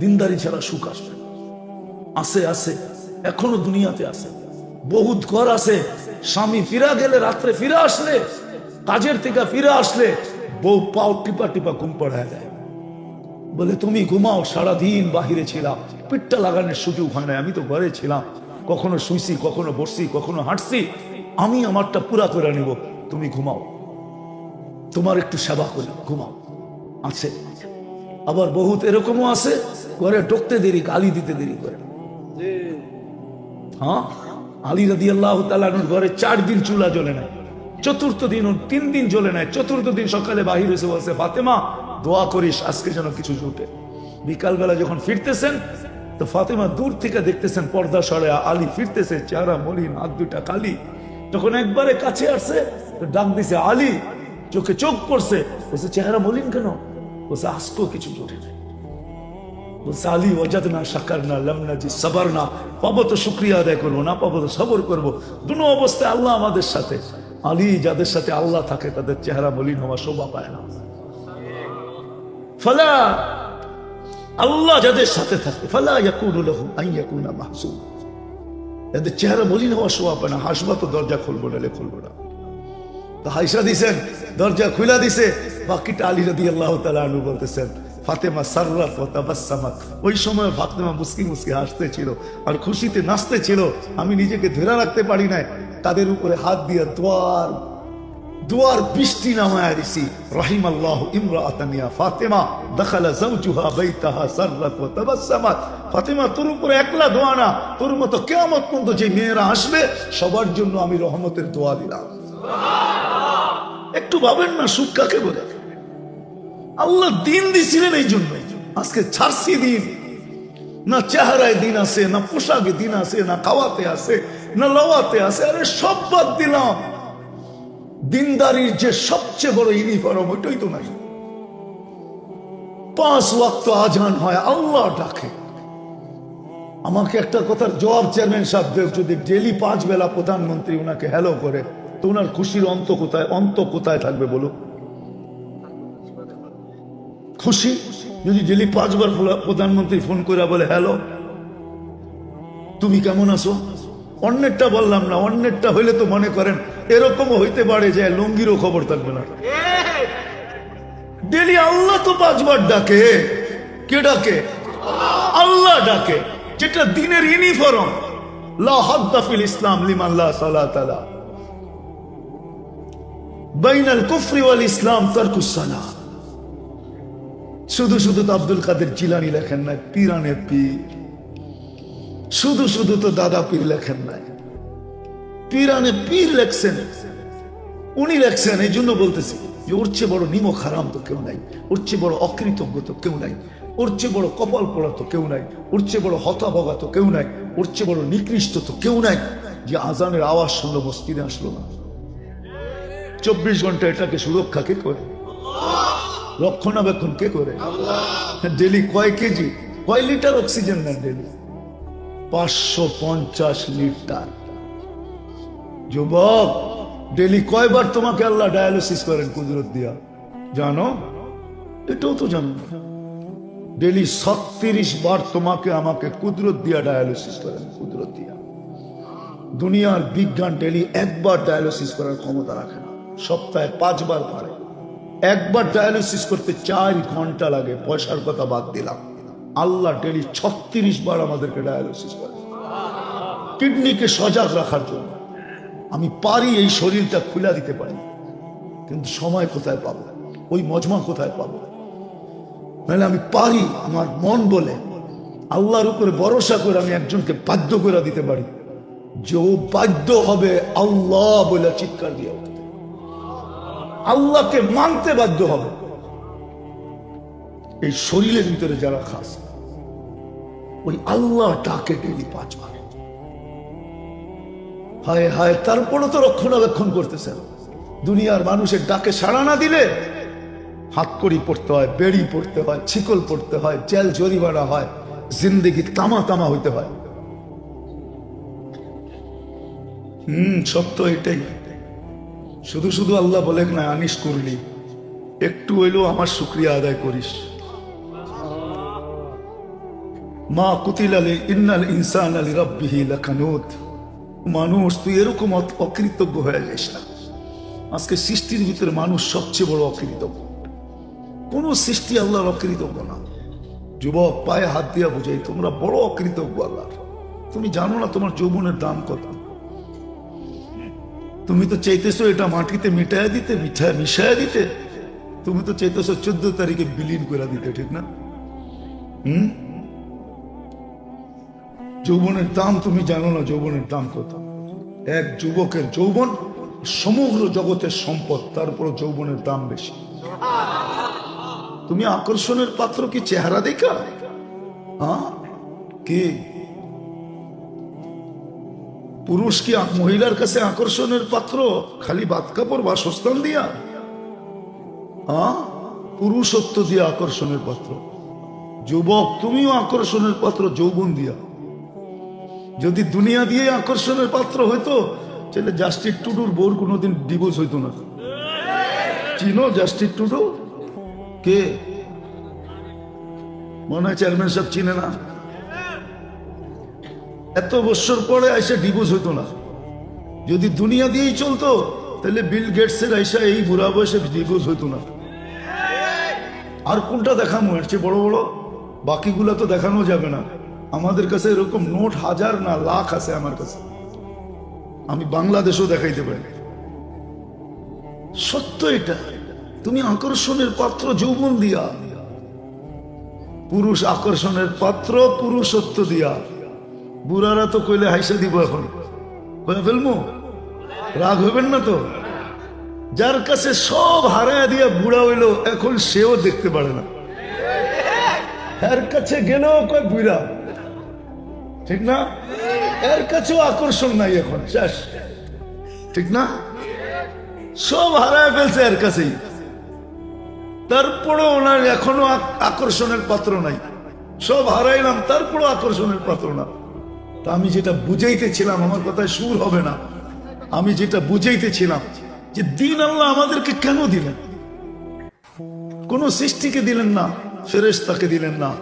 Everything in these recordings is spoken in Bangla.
দিনদারি ছাড়া সুখ আসবে। আছে আছে এখনও দুনিয়াতে আছে বহুত ঘর আছে স্বামী ফিরা গেলে, রাত্রে ফিরে আসলে, কাজের থেকে ফিরে আসলে, বউ পাও টিপা টিপা ঘুম পড়ায় দেয়। বলে, তুমি ঘুমাও, সারাদিন বাহিরে ছিলাম। পিঠটা লাগানোর সুযোগ হয় না আমি তো ঘরে ছিলাম। কখনো শুইছি, কখনো বসছি, কখনো হাঁটছি। আমি আমারটা পুরা করে নিব তুমি ঘুমাও। তোমার একটু সেবা করি, ঘুমাও। আছে আবার বহুত এরকমও আছে ঘরে ঢুকতে দেরি গালি দিতে দেরি করে। হ্যাঁ? আলী রাদি আল্লাহ তালানুর ঘরে চার দিন চুলা জ্বলে নাই চতুর্থ দিন তিন দিন জ্বলে নাই চতুর্থ দিন সকালে বাহির এসে বলছে ফাতেমা দোয়া করিস আজকে যেন কিছু জুটে। বিকালবেলা যখন ফিরতেছেন তো ফাতেমা দূর থেকে দেখতেছেন পর্দা সরে আলী ফিরতেছে চেহারা মলিন হাত দুটা কালি। যখন একবারে কাছে আসছে ডাক দিছে আলী চোখে চোখ পড়ছে। বলছে চেহারা মলিন কেন? জি পাবো তো শুক্রিয়া আদায় করব না পাবো তো সবর করব দুনো অবস্থায় আল্লাহ আমাদের সাথে আলী যাদের সাথে আল্লাহ থাকে তাদের চেহারা মলিন হওয়া শোভা পায় না ফলা আল্লাহ যাদের সাথে থাকে ফলা ইয়াকুনু লাহু আন ইয়াকুনা মাহসুম যাদের চেহারা মলিন হওয়া শোভা পায় না হাসবা তো দরজা খুলবো না খুলবো না তো হাইসা দিছেন, দরজা খুলা দিছে। বাকিটা আলী রাদি আল্লাহ তালু বলতেছেন, ফাতেমা সার্রাত ও তাবাসসামাত ওই সময় ফাতেমা মুসকি মুসকি হাসতে ছিল আর খুশিতে নাচতে ছিল আমি নিজেকে ধরে রাখতে পারি নাই। তাদের উপরে হাত দিয়ে দোয়ার দোয়ার বৃষ্টি নামায় দিছি। রহিম আল্লাহ ইমরাতানিয়া ফাতেমা, দখালা জাওজুহা বাইতাহা সাররাত ফাতেমা, তোর উপরে একলা দোয়া না। তোর মতো কিয়ামত পর্যন্ত যে মেয়েরা আসবে, সবার জন্য আমি রহমতের দোয়া দিলাম। একটু ভাবেন না, সুখ কাকে বলে? আল্লাহ দিন দিছিলেন এই জন্য। আজকে ছাড়ছি দিন। না চেহারায় দিন আছে, না পোশাকে দিন আছে, না খাওয়াতে আছে, না লওয়াতে আছে, আরে সব বাদ দিলাম। দিনদারির যে সবচেয়ে বড় ইউনিফর্ম, ওইটাই তো নাই। পাঁচ ওয়াক্ত আজান হয়, আল্লাহ ডাকে। আমাকে একটা কথার জবাব চেয়ারম্যান সাহেব যদি ডেলি পাঁচ বেলা প্রধানমন্ত্রী ওনাকে হ্যালো করে তো ওনার খুশির অন্ত কোথায় অন্ত কোথায় থাকবে বলো? খুশি? যদি ডেলি পাঁচবার প্রধানমন্ত্রী ফোন করে বলে, হ্যালো, তুমি কেমন আছো? অন্যেরটা বললাম না, অন্যেরটা হইলে তো মনে করেন এরকমও হইতে পারে যে লুঙ্গিরও খবর থাকবে না। ডেলি আল্লাহ তো পাঁচবার ডাকে। কে ডাকে? আল্লাহ ডাকে, যেটা দিনের ইউনিফর্ম। লা হাদ্দাফিল ইসলাম লিমান লা সালাত আলা বাইনাল কুফরি ওয়াল ইসলাম তারকুস সালাহ শুধু শুধু তো আব্দুল কাদের জিলানি লেখেন নাই, পিরানে পীর। শুধু শুধু তো দাদা পীর লেখেন নাই। পিরানে পীর লেখছেন। উনি লেখছেন, এই জন্য বলতেছি যে, ওর চেয়ে বড় নিমক হারাম তো কেউ নাই, ওর চেয়ে বড় অকৃতজ্ঞ তো কেউ নাই, ওর চেয়ে বড় কপাল পড়া তো কেউ নাই, ওর চেয়ে বড় হতাভগা তো কেউ নাই, ওর চেয়ে বড় নিকৃষ্ট তো কেউ নাই, যে আজানের আওয়াজ শুনলো, মসজিদে আসলো না। চব্বিশ ঘণ্টা এটাকে সুরক্ষা কে করে? রক্ষণাবেক্ষণ কে করে? ডেলি কয় কেজি? কয় লিটার অক্সিজেন নেন ডেলি? পাঁচশো পঞ্চাশ লিটার। যুবক, ডেলি কয়বার তোমাকে আল্লাহ ডায়ালিসিস করেন কুদরত দিয়া? জানো? এটাও তো জানো। ডেলি ছত্রিশ বার তোমাকে আমাকে কুদরত দিয়া ডায়ালিসিস করেন, কুদরত দিয়া। দুনিয়ার বিজ্ঞান ডেলি একবার ডায়ালিসিস করার ক্ষমতা রাখে না। সপ্তাহে পাঁচবার পারে। একবার ডায়ালিসিস করতে চার ঘণ্টা লাগে, পয়সার কথা বাদ দিলাম। আল্লাহ ডেলি ছত্রিশ বার আমাদেরকে ডায়ালিসিস করে। কিডনিকে সজাগ রাখার জন্য। আমি পারি এই শরীরটা খুলে দিতে পারি। কিন্তু সময় কোথায় পাবো? ওই মজমা কোথায় পাবো? নাহলে আমি পারি, আমার মন বলে। আল্লাহর উপরে ভরসা করে আমি একজনকে বাধ্য করে দিতে পারি। যে ও বাধ্য হবে আল্লাহ বলে চিৎকার দিয়ে। আল্লাহকে মানতে বাধ্য হবে। এই শরীরের ভিতরে যারা খাস, ওই আল্লাহ ডাকে ডেলি পাঁচবার। হায় হায়, তারপরও তো রক্ষণাবেক্ষণ করতেছেন। দুনিয়ার মানুষের ডাকে সাড়া না দিলে হাত কড়ি পড়তে হয়, বেড়ি পড়তে হয়, ছিকল পড়তে হয়, জেল, জরিমানা হয়, জিন্দিগি তামা তামা হইতে হয়। হুম, সত্য এটাই। শুধু শুধু আল্লাহ বলে না, আনিস করলি। একটু হইলেও আমার শুক্রিয়া আদায় করিস। মা কুতিলালে ইন্নাল ইনসান আলী রব্বিহি লাকানুত। মানুষ, তুই এরকম অকৃতজ্ঞ হয়ে যাস না। আজকে সৃষ্টির ভিতরে মানুষ সবচেয়ে বড় অকৃতজ্ঞ। কোন সৃষ্টি আল্লাহর অকৃতজ্ঞ না। যুবক, পায়ে হাত দিয়া বুঝাই, তোমরা বড় অকৃতজ্ঞ আল্লাহ। তুমি জানো না তোমার যৌবনের দাম কত? তুমি তো চাইতেছো এটা মাটিতে মিটায় দিতে, মিঠায় মিশায় দিতে। তুমি তো চাইতেছো চোদ্দ তারিখে বিলীন করে দিতে, ঠিক না? হুম? যৌবনের দাম তুমি জানো না, যৌবনের দাম কত? এক যুবকের যৌবন সমগ্র জগতের সম্পদ তারপর যৌবনের দাম বেশি। তুমি আকর্ষণের পাত্র কি চেহারা দেখা? হ্যাঁ কি? পুরুষ কি মহিলার কাছে আকর্ষণের পাত্র? খালি বাদ কাপড়, বাসস্থান দিয়া? হ্যাঁ পুরুষত্ব দিয়ে আকর্ষণের পাত্র। যুবক, তুমিও আকর্ষণের পাত্র, যৌবন দিয়া। যদি দুনিয়া দিয়ে আকর্ষণের পাত্র হইতো, তাহলে জাস্টিক টুডুর বোর কোনোদিন ডিভোর্স হইতো না। চিনো জাস্টিক টুডু? কে? মনে হয় চেয়ারম্যান সাহেব চিনে না। এত বছর পরে আইসা ডিভোর্স হইতো না। যদি দুনিয়া দিয়েই চলতো, তাহলে বিল গেটসের আইসা এই বুড়া বয়সে ডিভোর্স হইতো না। আর কোনটা দেখানো এর চেয়ে বড় বড়? বাকিগুলো তো দেখানো যাবে না। আমাদের কাছে এরকম নোট হাজার না লাখ আছে আমার কাছে। আমি বাংলাদেশও দেখাইতে পারি। সত্য এটা। তুমি আকর্ষণের পাত্র যৌবন দিয়া। পুরুষ আকর্ষণের পাত্র পুরুষত্ব দিয়া। বুড়ারা তো কইলে হাইসা দিব এখন। কয়ে ফেলব রাগ হইবেন না তো? যার কাছে সব হারায় দিয়া বুড়া হইল, এখন সেও দেখতে পারে না। এর কাছে গেলেও কয় বুড়া। ঠিক না? এর কাছেও আকর্ষণ নাই এখন, শেষ। ঠিক না? সব হারায় ফেলছে এর কাছেই। তারপরও ওনার এখনও আকর্ষণের পাত্র নাই। সব হারাইলাম, তারপরও আকর্ষণের পাত্র না। আমি যেটা বুঝাইতেছিলাম আমার কথায় সুর হবে না। আমি যেটা বুঝাইতেছিলাম যে দিন আল্লাহ আমাদেরকে কেন দিলেন? কোন সৃষ্টিকে দিলেন না ফেরেস তাকে দিলেন না।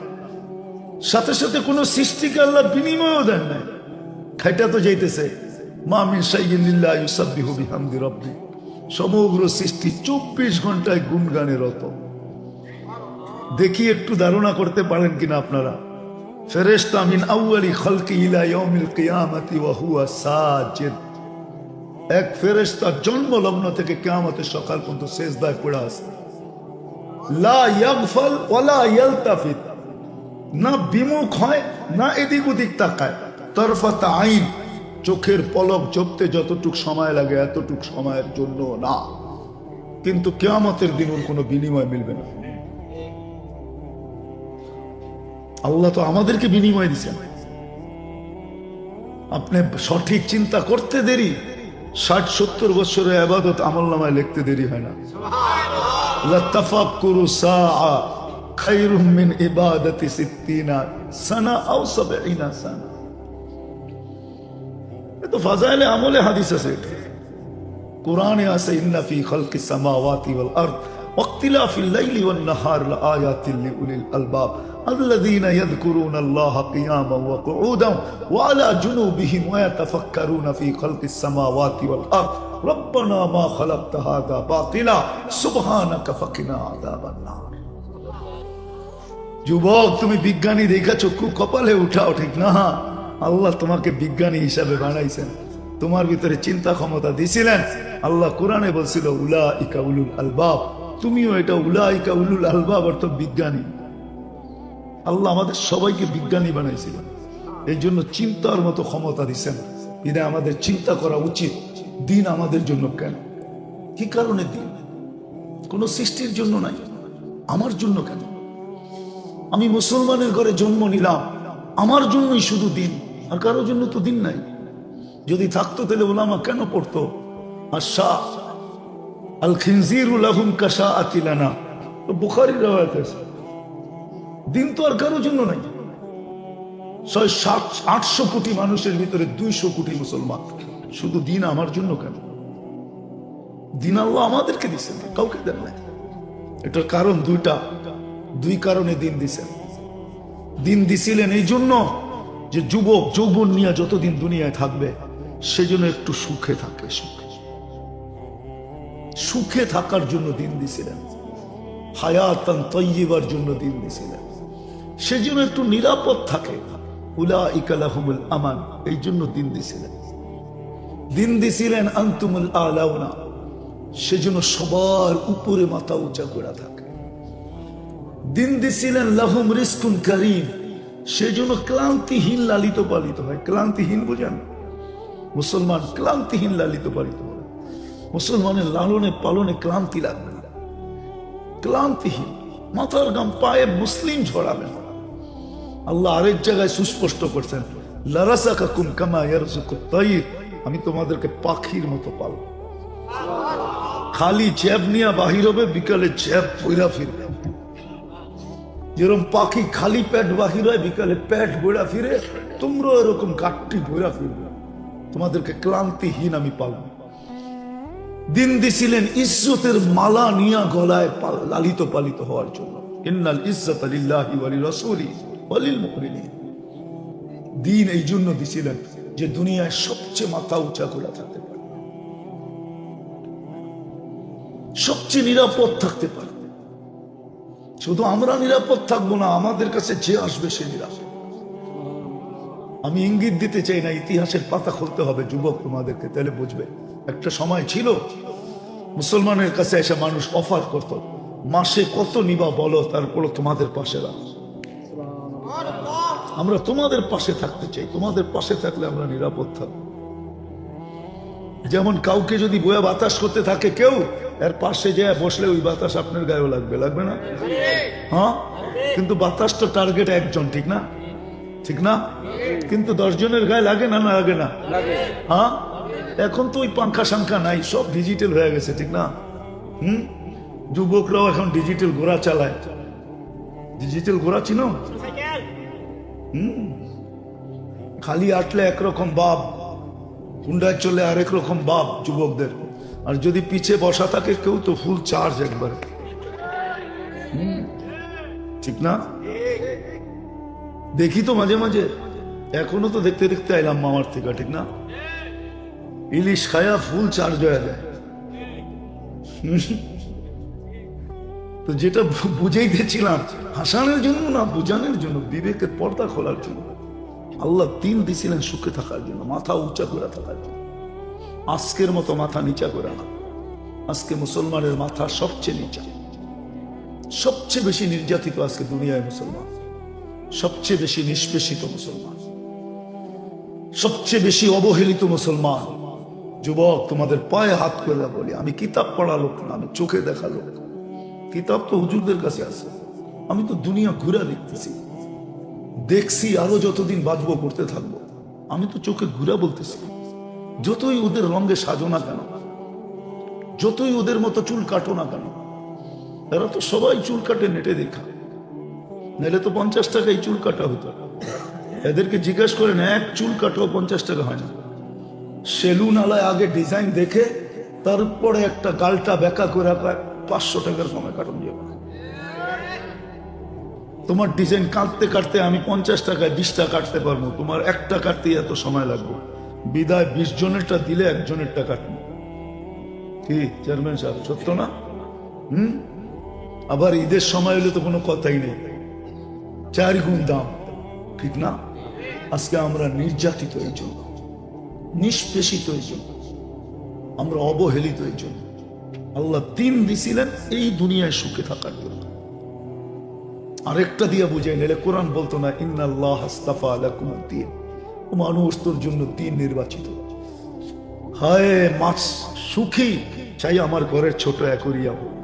সাথে সাথে কোন সৃষ্টিকে আল্লাহ বিনিময়ও দেন নাই। খাইটা তো যাইতেছে। মা সমগ্র সৃষ্টি চব্বিশ ঘন্টায় গুনগানে রত। দেখি একটু ধারণা করতে পারেন কিনা আপনারা। ফেরেশতা মিন আউয়ালি খালকি ইলা ইয়াউমিল কিয়ামাতি ওয়া হুয়া সাজিদ। এক ফেরেশতা জন্ম লগ্ন থেকে কিয়ামতের সকাল পর্যন্ত সেজদায় পড়ে আছে। লা ইয়াগফাল ওয়ালা ইয়ালতাফিত। না বিমুখ হয়, না এদিক ওদিক তাকায়। তরফাত আইন, চোখের পলক জপতে যতটুক সময় লাগে এতটুক সময়ের জন্য না। কিন্তু কেয়ামতের দিন ওর কোনো বিনিময় মিলবে না। আল্লাহ তো আমাদেরকে বিনিময় দিচ্ছেন আপনি সঠিক চিন্তা করতে দেরি, ষাট সত্তর বছরের আবাদত আমল নামায় লিখতে দেরি হয় না। আমলে الذين يذكرون الله قياما وقعودا وعلى جنوبهم ويتفكرون في خلق السماوات والأرض ربنا ما خلقت هذا باطلا سبحانك فقنا عذاب النار যুবক তুমি বিজ্ঞানী দেখা চক্ষু কপালে উঠাও ঠিক না আল্লাহ তোমাকে বিজ্ঞানী হিসাবে বানাইছেন তোমার ভিতরে চিন্তা ক্ষমতা দিছিলেন আল্লাহ কোরআনে বলছিল উলা ইকা উলুল আলবাব তুমিও এটা উলা ইকা উলুল আলবাব অর্থ বিজ্ঞানী আল্লাহ আমাদের সবাইকে বিজ্ঞানী বানাইছিলেন। এই জন্য চিন্তার মতো ক্ষমতা দিছেন। এটা আমাদের চিন্তা করা উচিত। দিন আমাদের জন্য কেন? কি কারণে দিন? কোনো সৃষ্টির জন্য নাই। আমার জন্য কেন? আমি মুসলমানের ঘরে জন্ম নিলাম। আমার জন্যই শুধু দিন। আর কারোর জন্য তো দিন নাই। যদি থাকতো তাহলে ওলামা কেন পড়তো? আর শাহ আল খিনজিরুল আহুম কাশা আতিলানা বুখারির রাওয়ায়াত আছে। দিন তো আর কারোর জন্য নাই। ছয়, সাত, আটশো কোটি মানুষের ভিতরে দুইশো কোটি মুসলমান। শুধু দিন আমার জন্য কেন? দিন আল্লাহ আমাদেরকে দিচ্ছেন কাউকে দেন নাই। এটার কারণ দুইটা। দুই কারণে দিন দিছেন দিন দিছিলেন এই জন্য যে যুবক, যৌবন নিয়ে যতদিন দুনিয়ায় থাকবে সেজন্য একটু সুখে থাকে, সুখে। সুখে থাকার জন্য দিন দিছিলেন। হায়াতান তৈবার জন্য দিন দিছিলেন সেজন্য একটু নিরাপদ থাকে। উলা আমান, এই জন্য দিন দিন আন্তুমুল আলাউনা, সেজন্য সবার উপরে মাথা উঁচা করে থাকে। দিন দিছিলেন লাহুম রিস্কুন করিম, সেজন্য ক্লান্তিহীন লালিত পালিত হয়। ক্লান্তিহীন বুঝেন? মুসলমান ক্লান্তিহীন লালিত পালিত হয়। মুসলমানের লালনে পালনে ক্লান্তি লাগবে ক্লান্তিহীন মাথার গাম পায়ে মুসলিম ঝরাবে আল্লাহ আরেক জায়গায় সুস্পষ্ট করছেন লারাসা কাকুম কামা আমি তোমাদেরকে পাখির মতো পালব। খালি জ্যাব নিয়ে বাহির হবে, বিকালে জ্যাব পইরা ফিরবে। যেরকম পাখি খালি পেট বাহির হয়, বিকালে পেট বইরা ফিরে তোমরা এরকম কাটটি বইরা ফিরবে। তোমাদেরকে ক্লান্তিহীন আমি পালব। দিন দিছিলেন ইজ্জতের মালা নিয়া গলায় লালিত পালিত হওয়ার জন্য। ইন্নাল ইজ্জত লিল্লাহি ওয়ালি রাসূলি ওয়ালিল মুমিনিন। দিন এই জন্য দিছিলেন যে দুনিয়ায় সবচেয়ে মাথা উঁচা করে থাকতে পারে। সবচেয়ে নিরাপদ থাকতে পারে। শুধু আমরা নিরাপদ থাকব না, আমাদের কাছে যে আসবে সে নিরাপদ। আমি ইঙ্গিত দিতে চাই না, ইতিহাসের পাতা খুলতে হবে, যুবক তোমাদেরকে, তাহলে বুঝবে। একটা সময় ছিল, মুসলমানের কাছে এসে মানুষ অফার করত, মাসে কত নিবা বলো তারপরে তোমাদের পাশে রাখ। আমরা তোমাদের পাশে থাকতে চাই, তোমাদের পাশে থাকলে আমরা নিরাপদ থাকব। যেমন কাউকে যদি বয়ে বাতাস করতে থাকে কেউ, এর পাশে যায় বসলে ওই বাতাস আপনার গায়েও লাগবে লাগবে না? হ্যাঁ? কিন্তু বাতাসটা টার্গেট একজন, ঠিক না? ঠিক না? কিন্তু দশজনের গায়ে লাগে না না লাগে না? হ্যাঁ? এখন তো ওই পাঙ্খা সাংখা নাই সব ডিজিটাল হয়ে গেছে ঠিক না? হুম? যুবকরাও এখন ডিজিটাল ঘোড়া চালায়। ডিজিটাল ঘোড়া চিনো খালি আটলে একরকম বাপ হুন্ডায় চলে আরেক রকম বাপ যুবকদের। আর যদি পিছে বসা থাকে কেউ তো ফুল চার্জ একবারে। হুম, ঠিক না? দেখি তো মাঝে মাঝে। এখনও তো দেখতে দেখতে আইলাম মামার থেকে ঠিক না? ইলিশ খায়া ফুল চার্জ হয়ে যায়। তো যেটা বু- বুঝাইতেছিলাম হাসানের জন্য না বুঝানোর জন্য, বিবেকের পর্দা খোলার জন্য। আল্লাহ দিন দিছিলেন সুখে থাকার জন্য, মাথা উঁচা করে থাকার জন্য। আজকের মতো মাথা নিচা করে না। আজকে মুসলমানের মাথা সবচেয়ে নিচা। সবচেয়ে বেশি নির্যাতিত আজকে দুনিয়ায় মুসলমান। সবচেয়ে বেশি নিষ্পেষিত মুসলমান। সবচেয়ে বেশি অবহেলিত মুসলমান। যুবক, তোমাদের পায়ে হাত করে বলি। আমি কিতাব পড়া লোক না, আমি চোখে দেখা লোক। কিতাব তো হুজুরদের কাছে আছে। আমি তো দুনিয়া ঘুরে দেখতেছি। দেখছি আরও যতদিন বাঁচবো করতে থাকব। আমি তো চোখে ঘুরা বলতেছি। যতই ওদের রঙে সাজো না কেন, যতই ওদের মতো চুল কাটো না কেন, এরা তো সবাই চুল কাটে নেটে দেখা। নাহলে তো পঞ্চাশ টাকায় চুল কাটা হতো। এদেরকে জিজ্ঞেস করেন, এক চুল কাটাও পঞ্চাশ টাকা হয় না? সেলুন আলায় আগে ডিজাইন দেখে তারপরে একটা গালটা বেকা করে পাঁচশো টাকার কমে কাটন যাবে তোমার ডিজাইন কাটতে কাটতে আমি পঞ্চাশ টাকায় বিশটা কাটতে পারব, তোমার একটা কাটতে এত সময় লাগবে। বিদায় বিশ জনেরটা দিলে একজনেরটা কাটবো। কি, চেয়ারম্যান সাহেব, সত্য না? হুম? আবার ঈদের সময় হলে তো কোনো কথাই নেই। চার গুণ দাম, ঠিক না? আজকে আমরা নির্যাতিত এই জন্য। নিষ্পেষিত এই জন্য। আমরা অবহেলিত এই জন্য। আল্লাহ দিন দিছিলেন এই দুনিয়ায় সুখে থাকার জন্য। আরেকটা দিয়ে বুঝাই নিলে কোরআন বলতো না, ইন্নাল্লাহ হাস্তাফা আলাকুম দিন মানুষ তোর জন্য দিন নির্বাচিত। হায়, মাছ সুখী, চাই আমার ঘরের ছোট অ্যাকোরিয়াম হোক।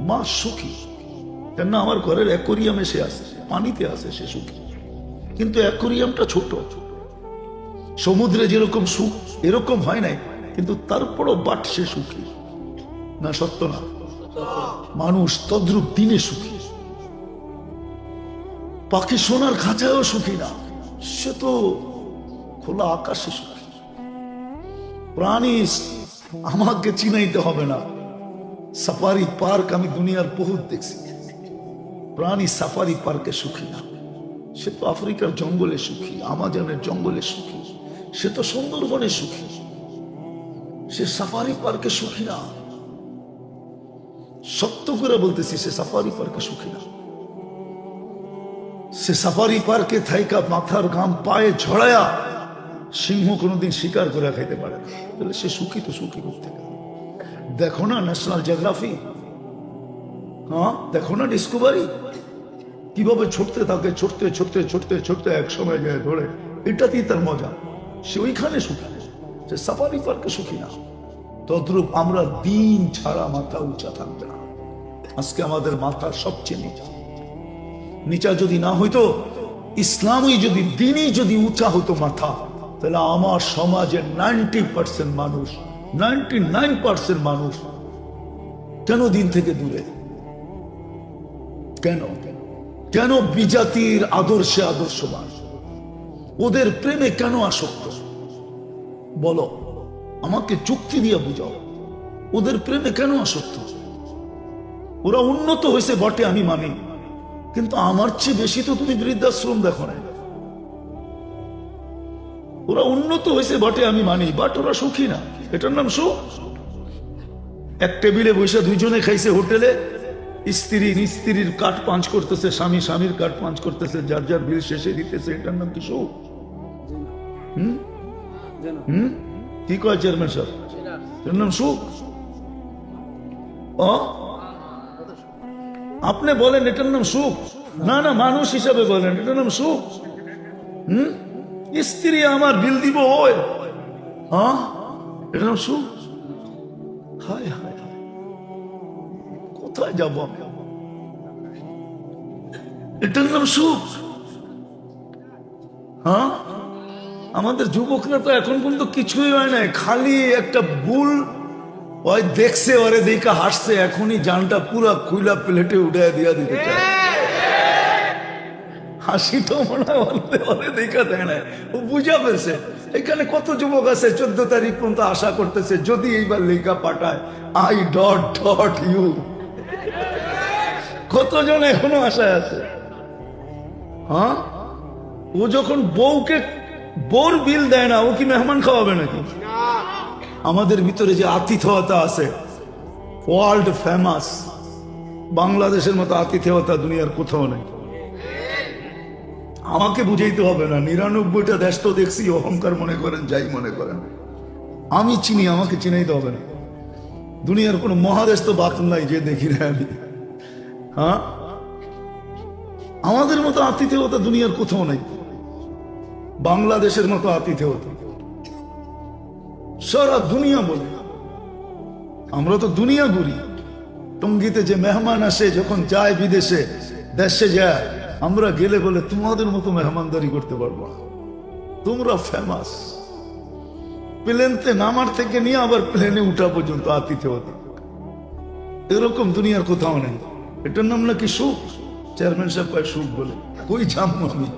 মা সুখী কেন আমার ঘরের অ্যাকোরিয়ামে সে আসে পানিতে আসে সে সুখী। কিন্তু অ্যাকোরিয়ামটা ছোট। সমুদ্রে যেরকম সুখ, এরকম হয় নাই, কিন্তু তারপরও বাট সে সুখী। না, সত্য না। মানুষ তদ্রুপ দিনে সুখী। পাখি সোনার খাঁচায়ও সুখী না, সে তো খোলা আকাশে সুখী। প্রাণী আমাকে চিনাইতে হবে না। সাফারি পার্ক আমি দুনিয়ার বহুত দেখছি। প্রাণী সাফারি পার্কে সুখী না। সে তো আফ্রিকার জঙ্গলে সুখী, আমাজনের জঙ্গলে সুখী। সে তো সুন্দরবনে সুখী। সে সাফারি পার্কে সুখী না। সত্য করে বলতেছি, সে সাফারি পার্কে সুখী না। সে সাফারি পার্কে থাইকা মাথার ঘাম পায়ে ঝড়ায়া সিংহ কোনোদিন শিকার করে খাইতে পারে তাহলে সে সুখী তো সুখী করতে দেখো না ন্যাশনাল জিওগ্রাফি হ্যাঁ দেখো না ডিসকভারি কীভাবে ছুটতে থাকে, ছুটতে ছুটতে ছুটতে ছুটতে এক সময় যায় ধরে। এটাতেই তার মজা। সে ওইখানে সুখী। সে সাফারি পার্কে সুখী না। তদ্রূপ আমরা দিন ছাড়া মাথা উঁচা থাকবে না। আজকে আমাদের মাথা সবচেয়ে নিচা। নিচা যদি না হইতো, ইসলামই যদি, দিনই যদি উঁচা হতো মাথা, তাহলে আমার সমাজের নাইনটি পার্সেন্ট মানুষ, নাইনটি নাইন পার্সেন্ট মানুষ কেন দিন থেকে দূরে? কেন? কেন বিজাতির আদর্শে আদর্শ আদর্শবান? ওদের প্রেমে কেন আসক্ত? বলো, আমাকে চুক্তি দিয়ে বুঝাও। ওদের প্রেমে কেন আসক্ত? ওরা উন্নত হয়েছে বটে, আমি মানি। কিন্তু আমার চেয়ে বেশি তো তুমি বৃদ্ধাশ্রম দেখো না ওরা উন্নত হয়েছে বটে, আমি মানি, বাট ওরা সুখী না। এটার নাম সুখ? এক টেবিলে বসে দুইজনে খাইছে হোটেলে, স্ত্রী স্ত্রীর কাঠ পাঞ্চ করতেছে, স্বামী স্বামীর কাঠ পাঞ্চ করতেছে, যার যার বিল শেষে দিতেছে, এটার নাম কি সুখ? হুম? হুম? কি কয় চেয়ারম্যান সাহেব? এটার নাম সুখ? ও আপনি বলেন এটার নাম সুখ? না না, মানুষ হিসাবে বলেন, এটার নাম সুখ। হুম? স্ত্রী আমার বিল দিব নাম সুখ? হায় হায়। কোথায় যাব আমি? এটার নাম সুখ? হ্যাঁ? আমাদের যুবকরা তো এখন পর্যন্ত কিছুই হয় নাই, খালি একটা ভুল ওই দেখছে, ওরে দেখা হাসছে, এখনই জানটা পুরা খুইলা প্লেটে উঠে দিয়া দিতে হাসি তো মনে হয় ওরে দেখা দেয় না ও বুঝা পেয়েছে এখানে কত যুবক আছে, চোদ্দ তারিখ পর্যন্ত আশা করতেছে, যদি এইবার লেখা পাঠায় আই ডট ডট ইউ কতজন এখনও আশায় আছে? হ্যাঁ? ও যখন বউকে বোর বিল দেয় না, ও কি মেহমান খাওয়াবে নাকি? আমাদের ভিতরে যে আতিথেয়তা আছে ওয়ার্ল্ড ফেমাস বাংলাদেশের মতো আতিথেয়তা দুনিয়ার কোথাও নেই। আমাকে বুঝাইতে হবে না, নিরানব্বইটা দেশ তো দেখছি, অহংকার মনে করেন, যাই মনে করেন। আমি চিনি, আমাকে চিনাইতে হবে না। দুনিয়ার কোনো মহাদেশ তো বাক নাই, যে দেখি না আমি। হ্যাঁ? আমাদের মতো আতিথেয়তা দুনিয়ার কোথাও নাই। বাংলাদেশের মতো আতিথেয়তা সারা দুনিয়া বলে, আমরা তো দুনিয়া ঘুরি। টঙ্গিতে যে মেহমান আসে, যখন যায় বিদেশে, দেশে যায়, আমরা গেলে বলে, তোমাদের মতো মেহমানদারি করতে পারব না। তোমরা ফেমাস প্লেনতে নামার থেকে নিয়ে আবার প্লেনে উঠা পর্যন্ত আতিথেয়তা এরকম দুনিয়ার কোথাও নেই। এটার নাম নাকি সুখ? চেয়ারম্যান সাহেব কয়, সুখ বলে। কই জানব আমি?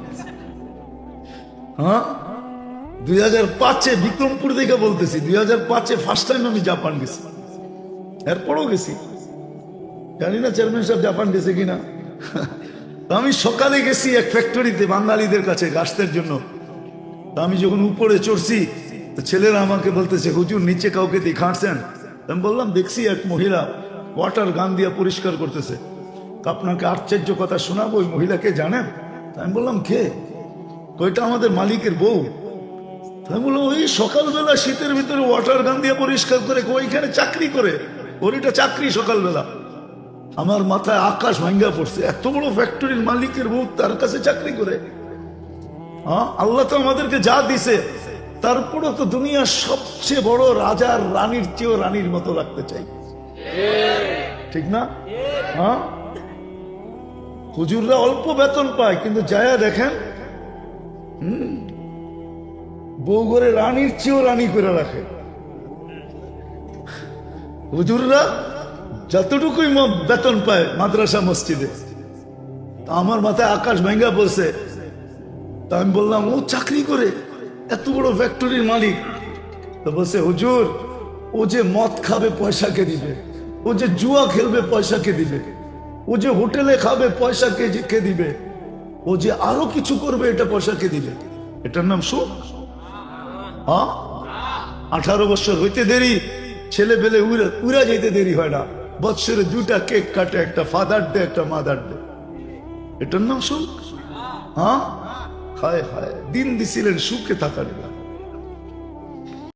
হ্যাঁ? দুই হাজার পাঁচে বিক্রমপুর থেকে বলতেছি, দুই হাজার পাঁচে ফার্স্ট টাইম আমি জাপান গেছি। এরপরও গেছি। জানি না চেয়ারম্যান সাহেব জাপান গেছে কিনা। আমি সকালে গেছি এক ফ্যাক্টরিতে বাঙালিদের কাছে গাছদের জন্য। আমি যখন উপরে চড়ছি ছেলেরা আমাকে বলতেছে, হুজুর, নিচে কাউকে দেখাচ্ছেন আমি বললাম, দেখছি এক মহিলা ওয়াটার গান দিয়ে পরিষ্কার করতেছে। আপনাকে আশ্চর্য কথা শোনাবো, ওই মহিলাকে জানেন? আমি বললাম, কে? ওইটা আমাদের মালিকের বউ। তা আমি বললাম, ওই সকালবেলা শীতের ভিতরে ওয়াটার গান দিয়ে পরিষ্কার করে ওইখানে চাকরি করে। ওর এটা চাকরি সকালবেলা। আমার মাথায় আকাশ ভাঙ্গা পড়ছে। এত বড় ফ্যাক্টরির মালিকের বউ তার কাছে চাকরি করে। আল্লাহ তো আমাদেরকে যা দিছে তারপরে তো দুনিয়ার সবচেয়ে বড় রাজার রানীর চেয়েও রানীর মতো রাখতে চাই। ঠিক না? হুজুররা অল্প বেতন পায়, কিন্তু যায়া দেখেন বউ ঘরে রানীর চেয়েও রানী করে রাখে। হুজুররা যতটুকুই বেতন পায় মাদ্রাসা মসজিদে আমার মাথায় আকাশ ভেঙ্গা বলছে তা আমি বললাম, ও চাকরি করে এত বড় ফ্যাক্টরির মালিক। তো বলছে, হুজুর, ও যে মদ খাবে পয়সা কে দিবে, ও যে জুয়া খেলবে পয়সা কে দিবে, ও যে হোটেলে খাবে পয়সা কে কে দিবে ও যে আরও কিছু করবে, এটা পয়সাকে দিলে। এটার নাম সুখ হ্যাঁ আঠারো বছর হইতে দেরি ছেলে পেলে উড়ে, উড়া যেতে দেরি হয় না। বৎসরে দুটা কেক কাটে, একটা ফাদার ডে একটা মাদার ডে এটার নাম সুখ হ্যাঁ হায় হায়, দিন দিছিলেন সুখে থাকার জন্য।